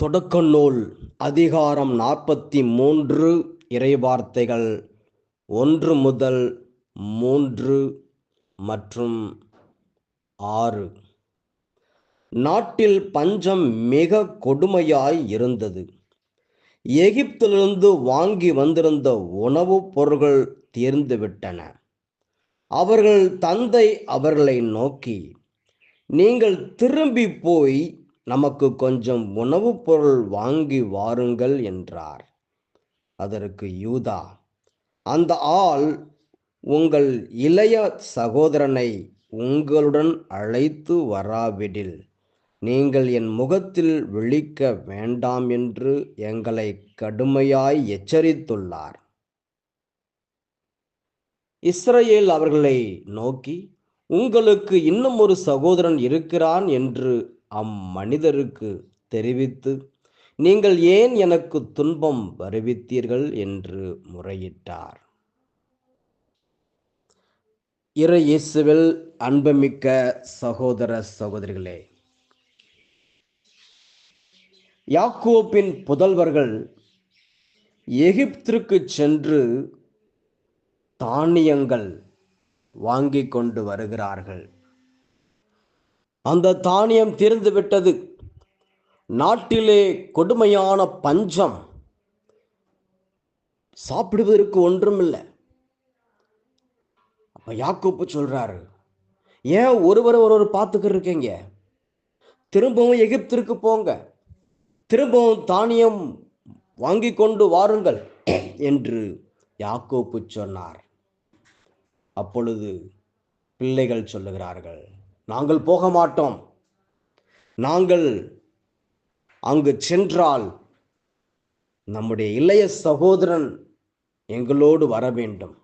தொடக்க நூல் அதிகாரம் நாற்பத்தி மூன்று இறைவார்த்தைகள் ஒன்று முதல் மூன்று மற்றும் ஆறு. நாட்டில் பஞ்சம் மிக கொடுமையாய் இருந்தது. எகிப்திலிருந்து வாங்கி வந்திருந்த உணவுப் பொருட்கள் தீர்ந்துவிட்டன. அவர்கள் தந்தை அவர்களை நோக்கி நீங்கள் திரும்பி போய் நமக்கு கொஞ்சம் உணவுப் பொருள் வாங்கி வாருங்கள் என்றார். அதற்கு யூதா அந்த ஆள் உங்கள் இளைய சகோதரனை உங்களுடன் அழைத்து வராவிடில் நீங்கள் என் முகத்தில் விழிக்க வேண்டாம் என்று எங்களை கடுமையாய் எச்சரித்துள்ளார். இஸ்ரேல் அவர்களை நோக்கி உங்களுக்கு இன்னும் ஒரு சகோதரன் இருக்கிறான் என்று அம்மனிதருக்கு தெரிவித்து நீங்கள் ஏன் எனக்கு துன்பம் வருவித்தீர்கள்? என்று முறையிட்டார். இறை இயேசுவில் அன்புமிக்க சகோதர சகோதரிகளே யாக்கோப்பின் புதல்வர்கள் எகிப்திற்கு சென்று தானியங்கள் வாங்கி கொண்டு வருகிறார்கள். அந்த தானியம் தீர்ந்து விட்டது. நாட்டிலே கொடுமையான பஞ்சம் சாப்பிடுவதற்கு ஒன்றும் இல்லை அப்ப யாக்கோப்பு சொல்றாரு ஏன் ஒருவரை ஒருவர் பார்த்துக்கிட்டு இருக்கீங்க? திரும்பவும் எகிப்திற்கு போங்க. திரும்பவும் தானியம் வாங்கி கொண்டு வாருங்கள் என்று யாக்கோப்பு சொன்னார். அப்பொழுது பிள்ளைகள் சொல்லுகிறார்கள் நாங்கள் போக மாட்டோம் நாங்கள் அங்கு சென்றால் நம்முடைய இளைய சகோதரன் எங்களோடு வர வேண்டும்.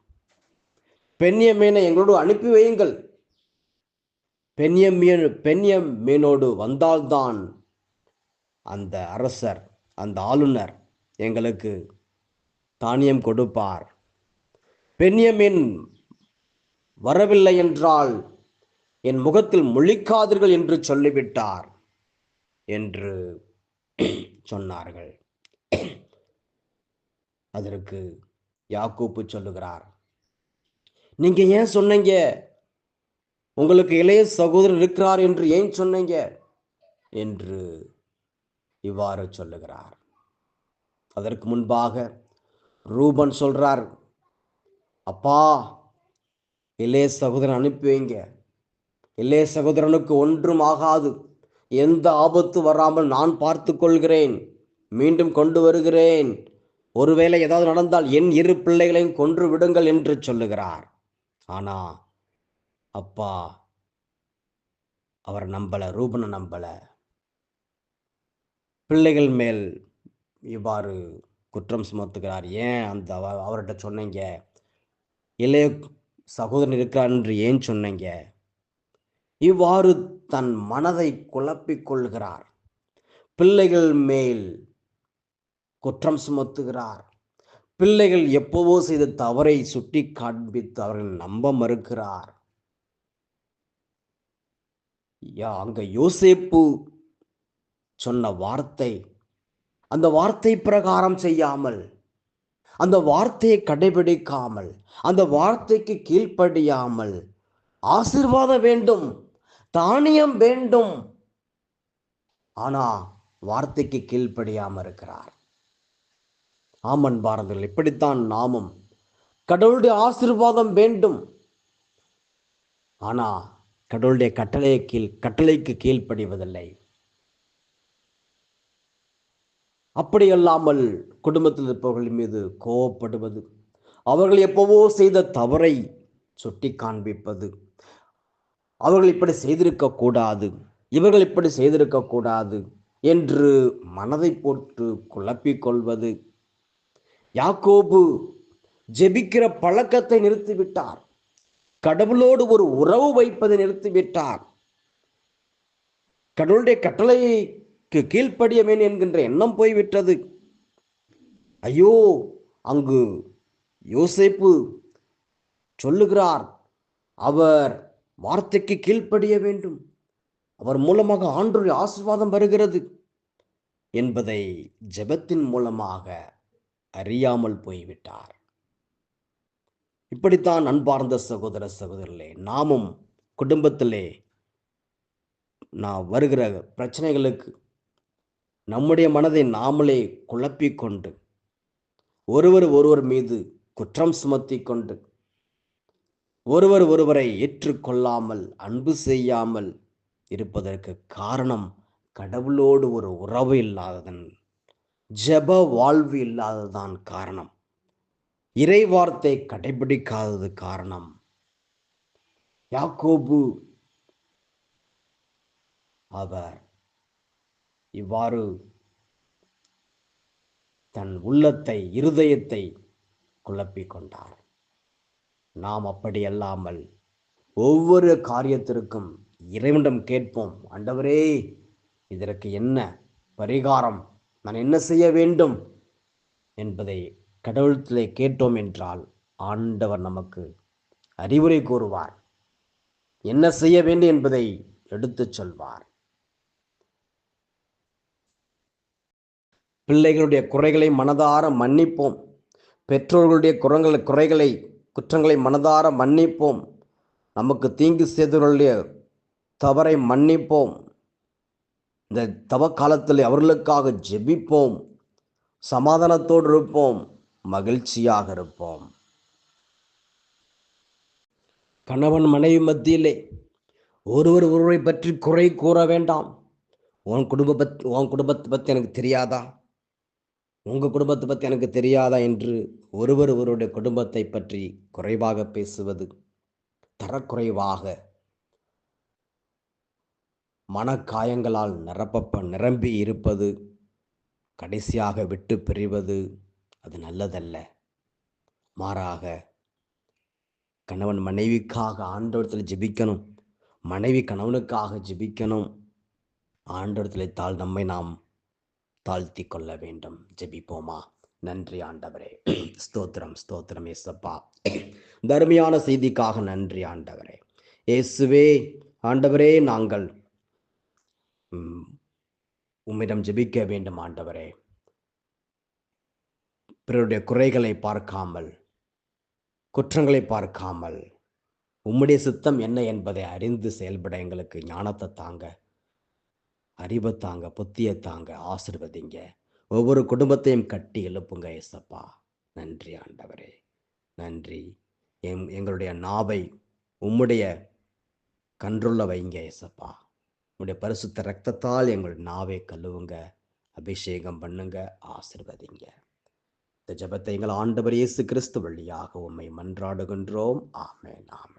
பெண்யமீனை எங்களோடு அனுப்பி வையுங்கள். பெண்யமீன் பெண்யமீனோடு வந்தால்தான் அந்த அரசர் அந்த ஆளுநர் எங்களுக்கு தானியம் கொடுப்பார். பெண்யமின் வரவில்லை என்றால் என் முகத்தில் முழிக்காதீர்கள் என்று சொல்லிவிட்டார் என்று சொன்னார்கள். அதற்கு யாக்கூப்பு சொல்லுகிறார் நீங்க ஏன் சொன்னீங்க? உங்களுக்கு இளைய சகோதரர் இருக்கிறார் என்று ஏன் சொன்னீங்க? என்று இவ்வாறு சொல்லுகிறார். அதற்கு முன்பாக ரூபன் சொல்றார் அப்பா இளைய சகோதரன் அனுப்பி வைங்க. இளைய சகோதரனுக்கு ஒன்றும் ஆகாது. எந்த ஆபத்து வராமல் நான் பார்த்து கொள்கிறேன். மீண்டும் கொண்டு வருகிறேன். ஒருவேளை ஏதாவது நடந்தால் என் இரு பிள்ளைகளையும் கொன்று விடுங்கள் என்று சொல்லுகிறார். ஆனா அப்பா அவர் நம்பல ரூபனை நம்பல. பிள்ளைகள் மேல் இவ்வாறு குற்றம் சுமத்துகிறார். ஏன் அந்த அவர்கிட்ட சொன்னீங்க? இளைய சகோதரன் இருக்கிறார் என்று ஏன் சொன்னீங்க? இவ்வாறு தன் மனதை குழப்பிக் கொள்கிறார். பிள்ளைகள் மேல் குற்றம் சுமத்துகிறார். பிள்ளைகள் எப்போவோ செய்த தவறை சுட்டி காண்பித்து அவர்கள் நம்ப மறுக்கிறார். யா அங்க யோசேப்பு சொன்ன வார்த்தை அந்த வார்த்தை பிரகாரம் செய்யாமல் அந்த வார்த்தையை கடைபிடிக்காமல் அந்த வார்த்தைக்கு கீழ்ப்படியாமல் ஆசீர்வாதம் வேண்டும். தானியம் வேண்டும். ஆனா வார்த்தைக்கு கீழ்ப்படியாம இருக்கிறார். ஆமன் பாரதர்கள் இப்படித்தான் நாமும் கடவுளுடைய ஆசீர்வாதம் வேண்டும். ஆனா கடவுளுடைய கட்டளையை கீழ் கட்டளைக்கு கீழ்ப்படிவதில்லை. அப்படியல்லாமல் குடும்பத்தில் இருப்பவர்கள் மீது கோவப்படுவது அவர்கள் எப்பவோ செய்த தவறை சுட்டி காண்பிப்பது அவர்கள் இப்படி செய்திருக்க கூடாது இவர்கள் இப்படி செய்திருக்க கூடாது என்று மனதை போட்டு குழப்பிக் கொள்வது. யாக்கோபு ஜெபிக்கிற பழக்கத்தை நிறுத்திவிட்டார். கடவுளோடு ஒரு உறவு வைப்பதை நிறுத்திவிட்டார். கடவுளுடைய கட்டளைக்கு கீழ்ப்படியவேன் என்கின்ற எண்ணம் போய்விட்டது. ஐயோ அங்கு யோசேப்பு சொல்லுகிறார் அவர் வார்த்தைக்கு கீழ்ப்படிய வேண்டும். அவர் மூலமாக ஆண்டுடைய ஆசீர்வாதம் வருகிறது. என்பதை ஜெபத்தின் மூலமாக அறியாமல் போய்விட்டார். இப்படித்தான் அன்பார்ந்த சகோதர சகோதரர்களே நாமும் குடும்பத்திலே நான் வருகிற பிரச்சனைகளுக்கு நம்முடைய மனதை நாமளே குழப்பிக்கொண்டு ஒருவர் ஒருவர் மீது குற்றம் சுமத்தி கொண்டு ஒருவர் ஒருவரை ஏற்றுக்கொள்ளாமல் அன்பு செய்யாமல் இருப்பதற்கு காரணம் கடவுளோடு ஒரு உறவு இல்லாததன் ஜெப வாழ்வு இல்லாததான் காரணம். இறை வார்த்தை கடைபிடிக்காதது காரணம். யாக்கோபு அவர் இவ்வாறு தன் உள்ளத்தை இருதயத்தை குழப்பிக் கொண்டார். நாம் அப்படி அல்லாமல் ஒவ்வொரு காரியத்திற்கும் இறைவனிடம் கேட்போம் ஆண்டவரே இதற்கு என்ன பரிகாரம்? நான் என்ன செய்ய வேண்டும்? என்பதை கடவுளத்திலே கேட்டோம் என்றால் ஆண்டவர் நமக்கு அறிவுரை கூறுவார். என்ன செய்ய வேண்டும் என்பதை எடுத்துச் சொல்வார். பிள்ளைகளுடைய குறைகளை மனதார மன்னிப்போம். பெற்றோர்களுடைய குரங்களை குறைகளை குற்றங்களை மனதார மன்னிப்போம். நமக்கு தீங்கு செய்தவர்களுடைய தவறை மன்னிப்போம். இந்த தவ காலத்தில் அவர்களுக்காக ஜெபிப்போம். சமாதானத்தோடு இருப்போம். மகிழ்ச்சியாக இருப்போம். கணவன் மனைவி மத்தியிலே ஒருவர் ஒருவரை பற்றி குறை கூற வேண்டாம். உன் குடும்ப பத் உன் குடும்பத்தை பற்றி எனக்கு தெரியாதா? உங்கள் குடும்பத்தை பற்றி எனக்கு தெரியாதா என்று ஒருவர் ஒருவருடைய குடும்பத்தை பற்றி குறைவாக பேசுவது தரக்குறைவாக மனக்காயங்களால் நிரப்ப நிரம்பி இருப்பது கடைசியாக விட்டு பிரிவது அது நல்லதல்ல. மாறாக கணவன் மனைவிக்காக ஆண்டவரத்தில் ஜெபிக்கணும் மனைவி கணவனுக்காக ஜெபிக்கணும் ஆண்டவரத்தில் தாழ் நம்மை நாம் தாழ்த்தி கொள்ள வேண்டும் ஜெபிப்போமா? நன்றி ஆண்டவரே. ஸ்தோத்திரம் ஸ்தோத்திரம் ஏசப்பா தர்மியான செய்திக்காக நன்றி ஆண்டவரே. இயேசுவே ஆண்டவரே நாங்கள் உம்மிடம் ஜெபிக்க வேண்டும் ஆண்டவரே. பிறருடைய குறைகளை பார்க்காமல் குற்றங்களை பார்க்காமல் உம்முடைய சித்தம் என்ன என்பதை அறிந்து செயல்பட எங்களுக்கு ஞானத்தை தாங்க. அறிவை தாங்க புத்தியை தாங்க ஆசிர்வதிங்க. ஒவ்வொரு குடும்பத்தையும் கட்டி எழுப்புங்க ஏசப்பா. நன்றி ஆண்டவரே. நன்றி. எங் எங்களுடைய நாவை உம்முடைய கன்றுள்ள வைங்க ஏசப்பா. உம்முடைய பரிசுத்த ரத்தத்தால் எங்களுடைய நாவை கழுவுங்க அபிஷேகம் பண்ணுங்க ஆசிர்வதிங்க. இந்த ஜெபத்தை எங்கள் ஆண்டவர் இயேசு கிறிஸ்து வழியாக உம்மை மன்றாடுகின்றோம். ஆமென் ஆமென்.